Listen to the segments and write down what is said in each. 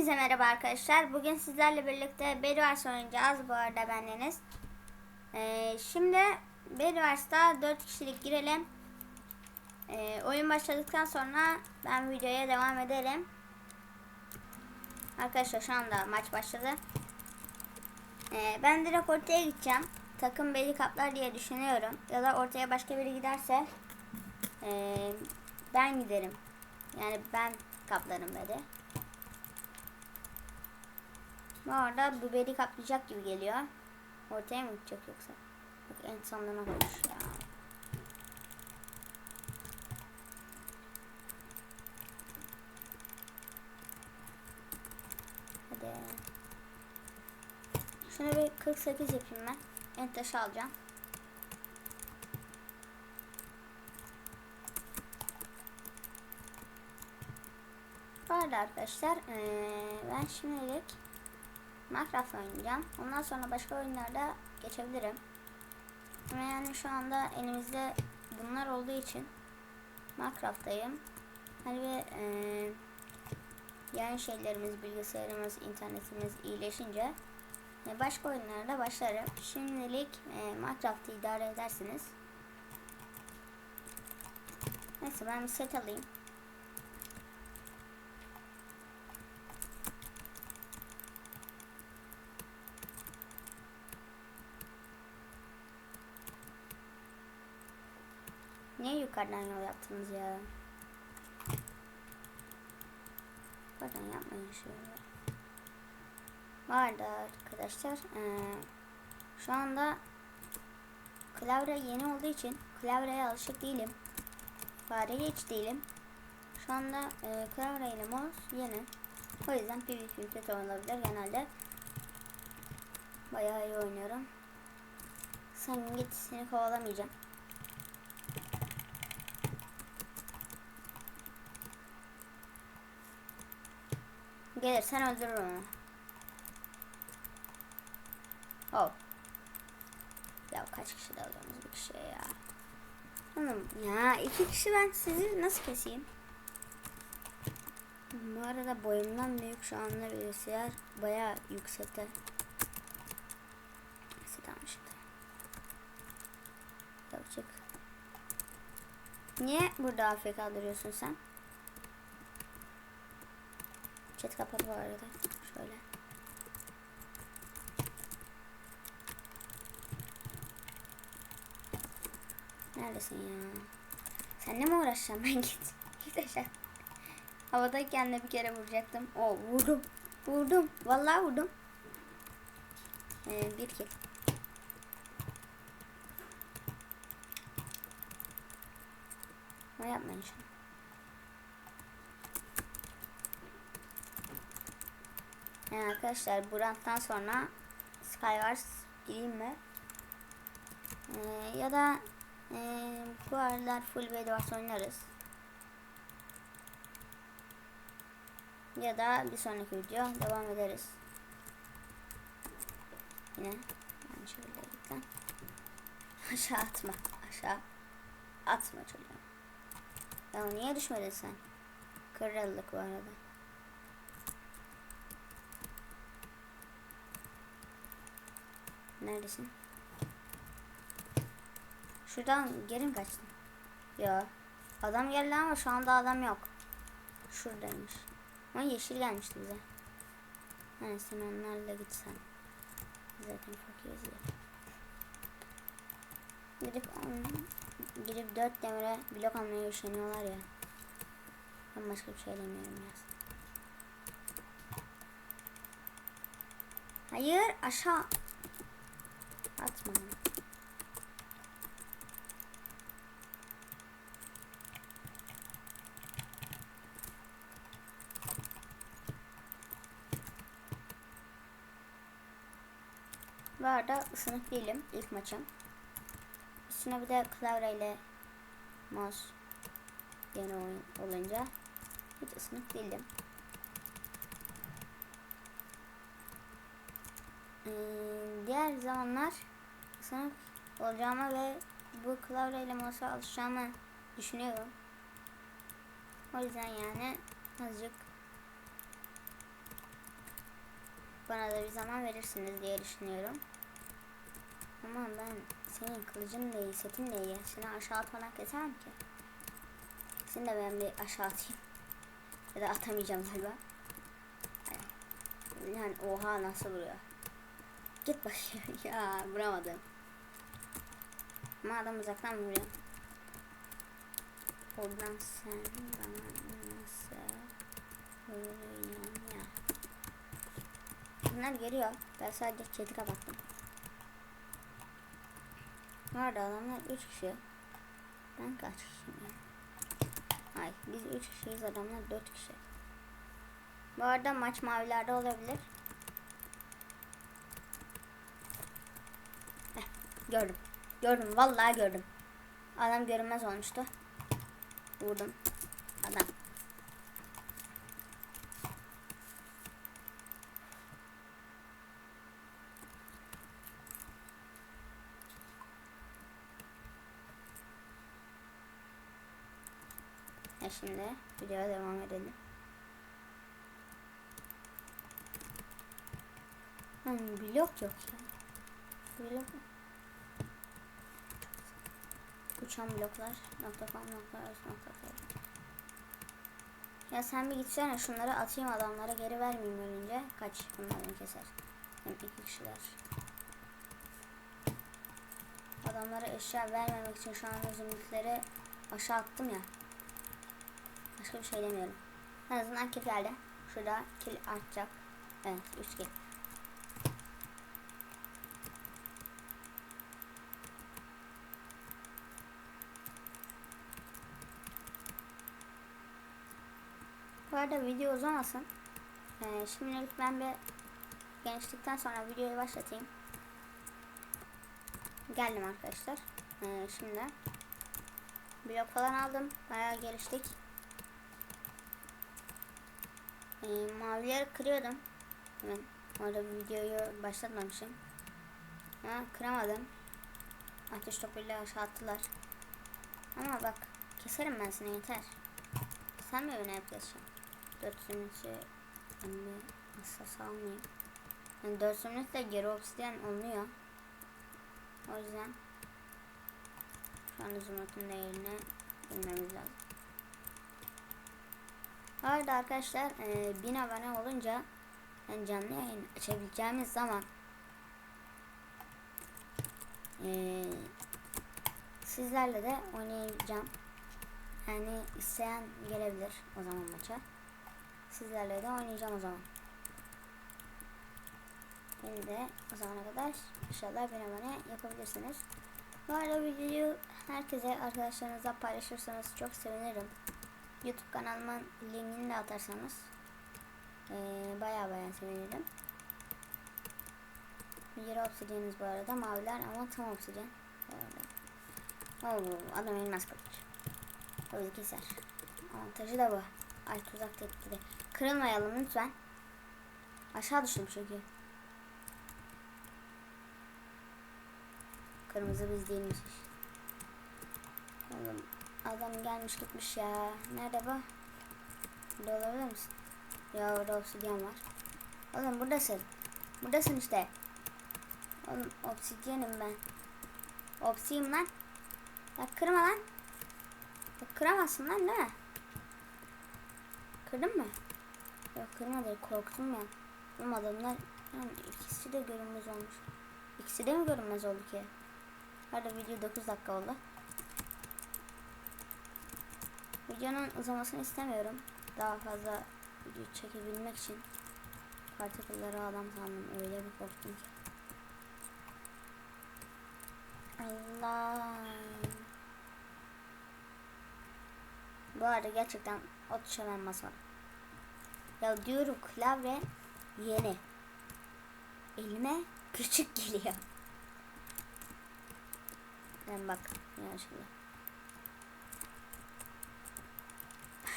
Hepinize merhaba arkadaşlar. Bugün sizlerle birlikte Bedwars oynayacağız. Bu arada bendeniz. Ee, şimdi Bedwars'ta 4 kişilik girelim. Ee, oyun başladıktan sonra ben videoya devam ederim. Arkadaşlar şu anda maç başladı. Ee, ben direkt ortaya gideceğim. Takım beni kaplar diye düşünüyorum. Ya da ortaya başka biri giderse ee, ben giderim. Yani ben kaplarım dedi. Bu beni kaplayacak gibi geliyor. Ortaya mı gidecek yoksa? Bak en sonuna koymuş ya. Hadi. Şunu bir 48 yapayım ben. En taşı alacağım. Bu arada arkadaşlar eee, ben şimdilik Minecraft oynayacağım. Ondan sonra başka oyunlarda geçebilirim. Ama yani şu anda elimizde bunlar olduğu için Minecraft'tayım. Hani bir eee yani şeylerimiz, bilgisayarımız, internetimiz iyileşince e, başka oyunlarda başlarım. Şimdilik e, Minecraft'ı idare edersiniz. Neyse ben bir set alayım. Niye yukarıdan yol yaptınız ya? Yukarıdan yapmayın şöyle. Vardı arkadaşlar. Ee, şu anda klavye yeni olduğu için klavyeye alışık değilim. Fareye hiç değilim. Şu anda e, klavye ile mouse yeni. O yüzden PvP kötü olabilir genelde. Bayağı iyi oynuyorum. Sen git seni kovalamayacağım. Gelirsen öldürürüm onu. Hop. Ya kaç kişi de alıyorsunuz bir kişiye ya. Oğlum ya iki kişi ben sizi nasıl keseyim? Bu arada boyumdan büyük şu anda bilgisayar baya yüksekte. Neyse tamam şimdi. Çık. Niye burada AFK duruyorsun sen? Chat kapalı bu arada. Şöyle. Neredesin ya? Seninle mi uğraşacağım ben git. Git aşağı. Havadayken de bir kere vuracaktım. O vurdum. Vurdum. Vallahi vurdum. Ee, bir kill. Ama yapmayın şunu. Yani arkadaşlar bu sonra Skywars gireyim mi? Ee, ya da e, bu aralar full Bedwars oynarız. Ya da bir sonraki video devam ederiz. Yine aynı şekilde gittim. Aşağı atma. Aşağı atma çocuğum. Ya niye düşmedin sen? Kırıldık bu arada. Neredesin? Şuradan geri mi kaçtın? Ya. Adam geldi ama şu anda adam yok. Şuradaymış. Ama yeşil gelmişti bize. Hani sen onlarla gitsen. Zaten fakiriz ya. Gidip gidip dört demire blok almaya üşeniyorlar ya. Ben başka bir şey demiyorum biraz. Hayır aşağı. Atma. Bu arada ısınık değilim ilk maçım. Üstüne bir de klavyeyle mouse yeni oyun olunca hiç ısınık değilim. Ee, diğer zamanlar ısınık olacağımı ve bu klavyeyle mouse'a alışacağımı düşünüyorum. O yüzden yani azıcık bana da bir zaman verirsiniz diye düşünüyorum. Ama ben senin kılıcın da iyi, setin de iyi. Seni aşağı atmadan kesemem ki. Seni de ben bir aşağı atayım. Ya da atamayacağım galiba. Yani oha nasıl vuruyor. Git bakayım. ya vuramadım. Ama adam uzaktan vuruyor. Oradan sen bana nasıl vuruyorsun ya. Bunlar geliyor. Ben sadece chat'i kapattım. Nerede adamlar 3 kişi. Ben kaç kişiyim ya? Ay biz 3 kişiyiz adamlar 4 kişi. Bu arada maç mavilerde olabilir. Heh, gördüm. Gördüm vallahi gördüm. Adam görünmez olmuştu. Vurdum. Adam. E şimdi videoya devam edelim. Hmm, blok yok ya. Blok Uçan bloklar nokta com nokta nokta. Ya sen bir gitsene şunları atayım adamlara geri vermeyeyim ölünce. Kaç bunları keser. Hem iki kişiler. Adamlara eşya vermemek için şu an zümrütleri aşağı attım ya. Başka bir şey demiyorum. En azından kill geldi. Şurada kill artacak. Evet 3 kill. Bu arada video uzamasın. Ee, şimdilik ben bir gençlikten sonra videoyu başlatayım. Geldim arkadaşlar. Ee, şimdi blok falan aldım. Bayağı geliştik. Ee, mavileri kırıyordum. Ben orada videoyu başlatmamışım. Ama kıramadım. Ateş topuyla aşağı attılar. Ama bak keserim ben seni yeter. Sen mi öne yapıyorsun? 4 zümrütü ben de hassas almayayım. Yani 4 zümrütle geri obsidyen olmuyor. O yüzden şu anda zümrütün değerini bilmemiz lazım. Bu arada arkadaşlar e, 1000 abone olunca yani canlı yayın açabileceğimiz zaman e, sizlerle de oynayacağım. Yani isteyen gelebilir o zaman maça. Sizlerle de oynayacağım o zaman. Beni de o zamana kadar inşallah bir abone yapabilirsiniz. Bu arada videoyu herkese arkadaşlarınızla paylaşırsanız çok sevinirim. YouTube kanalımın linkini de atarsanız ee, baya baya sevinirim. Yeri obsidiyeniz bu arada maviler ama tam obsidiyen. Oo, adam elmas kılıç. O yüzden keser. Avantajı da bu. Ay tuzak tepkide. Kırılmayalım lütfen. Aşağı düştüm çünkü. Kırmızı biz değilmişiz. Oğlum adam gelmiş gitmiş ya. Nerede bu? Burada olabilir misin? Ya orada obsidyen var. Oğlum buradasın. Buradasın işte. Oğlum obsidyenim ben. Obsiyim lan. Ya kırma lan. Ya kıramazsın lan değil mi? Kırdın mı? Yok kırmadı korktum ya. Oğlum adamlar yani ikisi de görünmez olmuş. İkisi de mi görünmez oldu ki? Hadi video 9 dakika oldu. Videonun uzamasını istemiyorum. Daha fazla video çekebilmek için partikülleri adam sandım. Öyle bir korktum ki. Allah. Bu arada gerçekten ben basmadım. Ya diyorum klavye yeni. Elime küçük geliyor. Ben bak ya şimdi.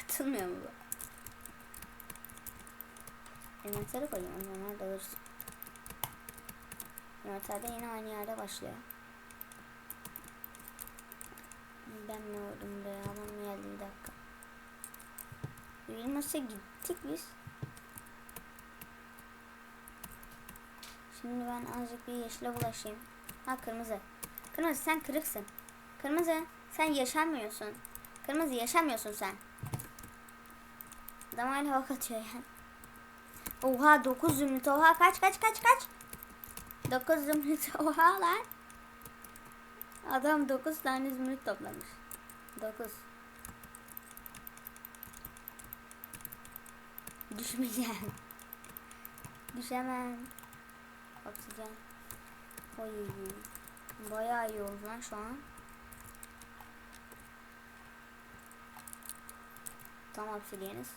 Atılmıyor mu bu? Envantere koyayım zaman da olursun. Envanterde yine aynı yerde başlıyor. Ben mi oldum be? Adam geldi bir dakika. Yılmaz'a gittik biz. Şimdi ben azıcık bir yeşile bulaşayım. Ha kırmızı. Kırmızı sen kırıksın. Kırmızı sen yaşamıyorsun. Kırmızı yaşamıyorsun sen. Adam hala ok atıyor ya. Oha 9 zümrüt oha kaç kaç kaç kaç. 9 zümrüt oha lan. Adam 9 tane zümrüt toplamış. 9. Düşmeyeceğim. Düşemem. Oksijen. Oy. Bayağı iyi oldu lan şu an. Tam obsidiyeniz.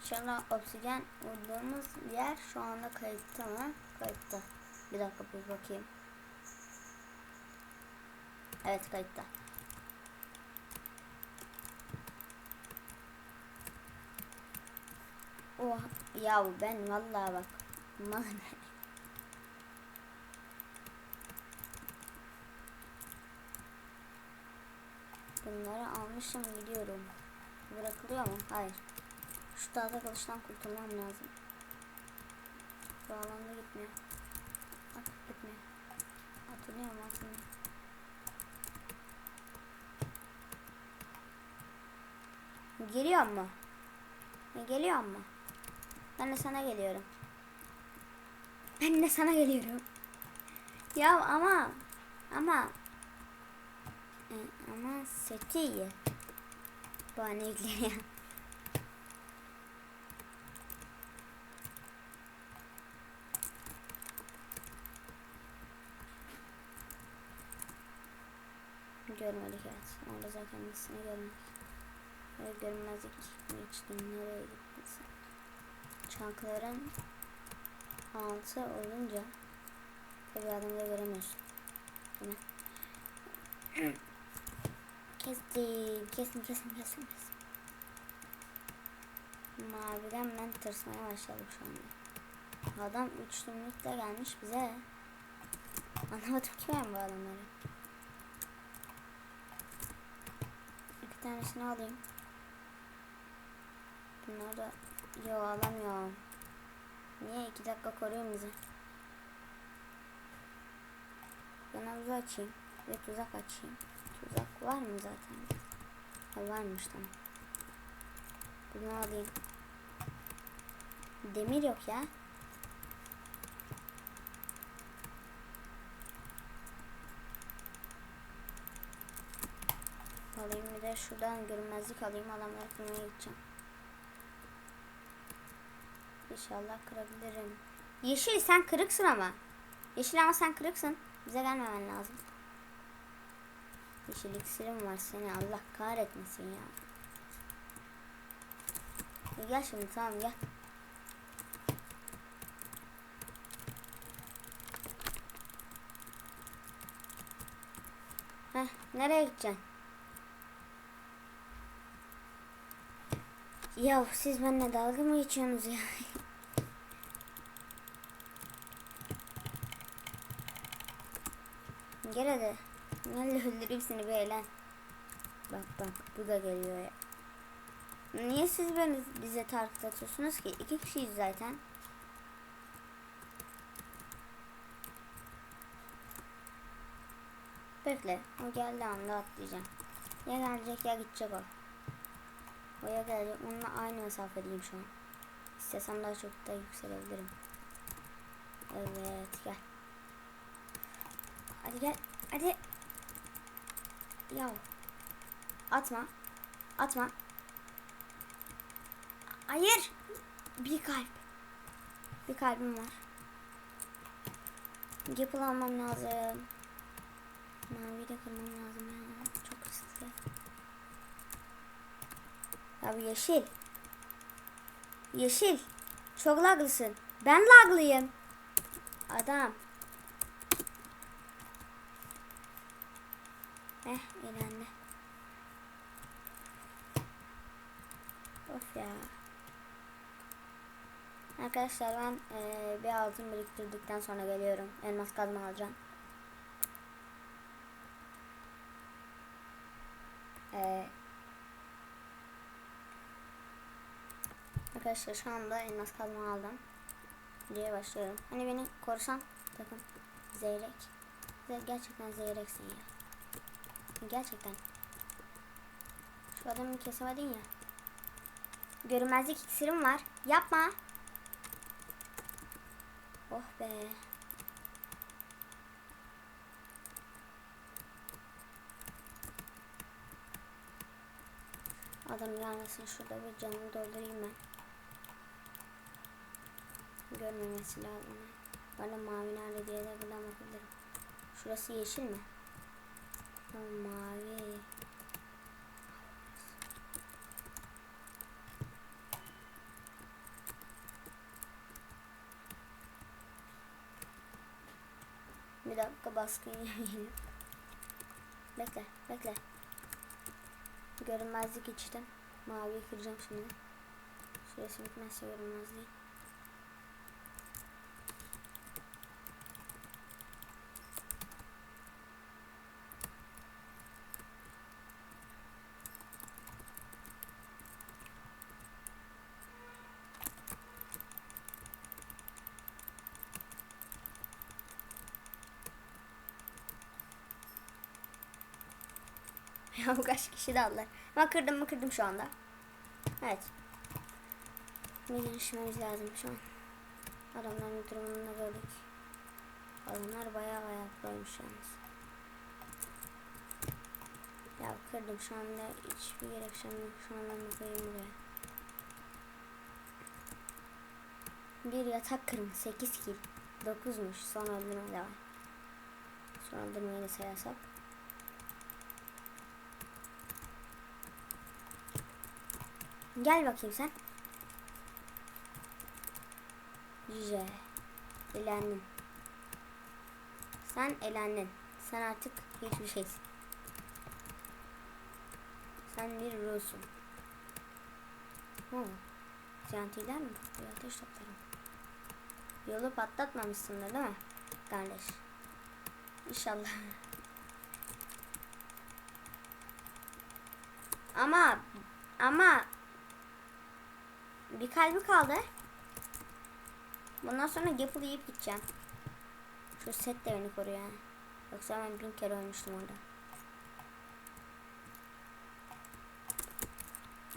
İnşallah obsidyen bulduğumuz yer şu anda kayıtta mı? Kayıtta. Bir dakika bir bakayım. Evet kayıtta. Oh ya ben vallahi bak. Bunları almışım gidiyorum. Bırakılıyor mu? Hayır. Şu tahta kılıçtan kurtulmam lazım. Bu alanda gitmiyor. Bak gitmiyor. Hatırlıyorum aslında. Geliyor mu? Geliyor mu? Ben de sana geliyorum. Ben de sana geliyorum. Ya ama ama e, ama seti iyi. Bu an ilgili Görmedik evet. Orada zaten kendisini görmedik. Ve görünmezlik geçtim. Nereye gittin sen? Çankların altı olunca tabi adamı da göremiyorsun. Değil mi? Kestim. Kesin kesin kesin kesin. Maviden ben tırsmaya başladım şu anda. Adam 3 zümrütle gelmiş bize. Anlamadım ki ben bu adamları. İki tanesini alayım. Bunları da yo alamıyorum. Niye iki dakika koruyun bizi? Havuzu açayım ve tuzak açayım. Tuzak var mı zaten? Ha varmış tamam. Bunu alayım. Demir yok ya. Alayım bir de şuradan görünmezlik alayım adamları kırmaya gideceğim. İnşallah kırabilirim. Yeşil sen kırıksın ama. Yeşil ama sen kırıksın. Bize gelmemen lazım. Yeşil iksirim var seni Allah kahretmesin ya. Gel şimdi tamam gel. Heh, nereye gideceksin? Ya siz benimle dalga mı geçiyorsunuz ya? Gel hadi. Gel de öldüreyim seni bir eğlen. Bak bak bu da geliyor ya. Niye siz beni bize target atıyorsunuz ki? İki kişiyiz zaten. Bekle. O geldi anda atlayacağım. Ya gelecek ya gidecek o. O ya gelecek. Onunla aynı mesafedeyim şu an. İstesem daha çok da yükselebilirim. Evet gel. Hadi gel. Hadi. Ya. Atma. Atma. Hayır. Bir kalp. Bir kalbim var. Yapıl almam lazım. Mavi de kırmam lazım ya. Çok riskli. Abi yeşil. Yeşil. Çok laglısın. Ben laglıyım. Adam. Elendi. Of ya. Arkadaşlar ben eee, bir altın biriktirdikten sonra geliyorum. Elmas kazma alacağım. Eee Arkadaşlar şu anda elmas kazma aldım. diye başlıyorum. Hani beni korusan takım Zeyrek. Ze gerçekten Zeyreksin ya. Gerçekten. Şu adamı kesemedin ya. Görünmezlik iksirim var. Yapma. Oh be. Adam gelmesin şurada bir canını doldurayım ben. Görmemesi lazım. Bana mavi nerede diye de buradan bakabilirim. Şurası yeşil mi? Ha, mavi. Bir dakika baskın yemeyelim. Bekle, bekle. Görünmezlik içtim. Maviyi kıracağım şimdi. Süresi bitmezse görünmezliği. Ya bu kaç kişi de aldılar. Ben kırdım mı kırdım şu anda. Evet. Bir girişmemiz lazım şu an. Adamların durumunu gördük. Adamlar bayağı koymuş yalnız. Ya kırdım şu anda hiçbir gerekçem yok. Şu an ben de koyayım buraya. Bir yatak kırmış 8 kill. 9'muş. Son öldürme de var. Son öldürmeyi de sayarsak. Gel bakayım sen. Güzel. Elendin. Sen elendin. Sen artık hiçbir şeysin. Sen bir ruhsun. Hı. Jantiler mi? Bir ateş toplarım. Yolu patlatmamışsındır değil mi? Kardeş. İnşallah. Ama ama bir kalbi kaldı. Bundan sonra Gapple yiyip gideceğim. Şu set de beni koruyor yani. Yoksa ben bin kere ölmüştüm orada.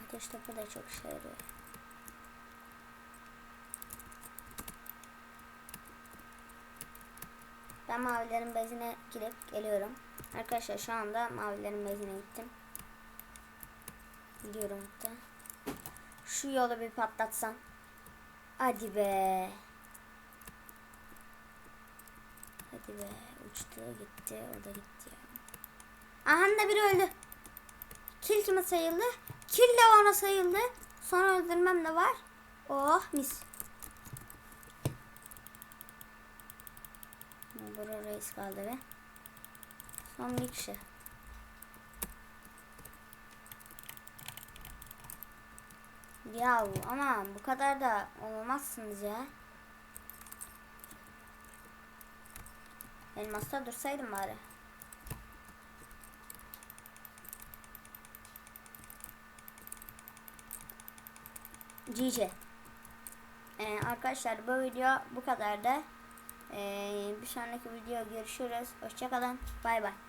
Ateş topu da çok işe yarıyor. Ben mavilerin bezine girip geliyorum. Arkadaşlar şu anda mavilerin bezine gittim. Gidiyorum hatta. Şu yolu bir patlatsan. Hadi be. Hadi be. Uçtu gitti. O da gitti ya. Aha da biri öldü. Kill kime sayıldı? Kill de ona sayıldı. Sonra öldürmem de var. Oh mis. Bura reis kaldı be. Son bir kişi. Ya ama bu kadar da olmazsınız ya. Elmasta dursaydım bari. GG. Ee, arkadaşlar bu video bu kadardı. Ee, bir sonraki video görüşürüz. Hoşçakalın. Bay bay.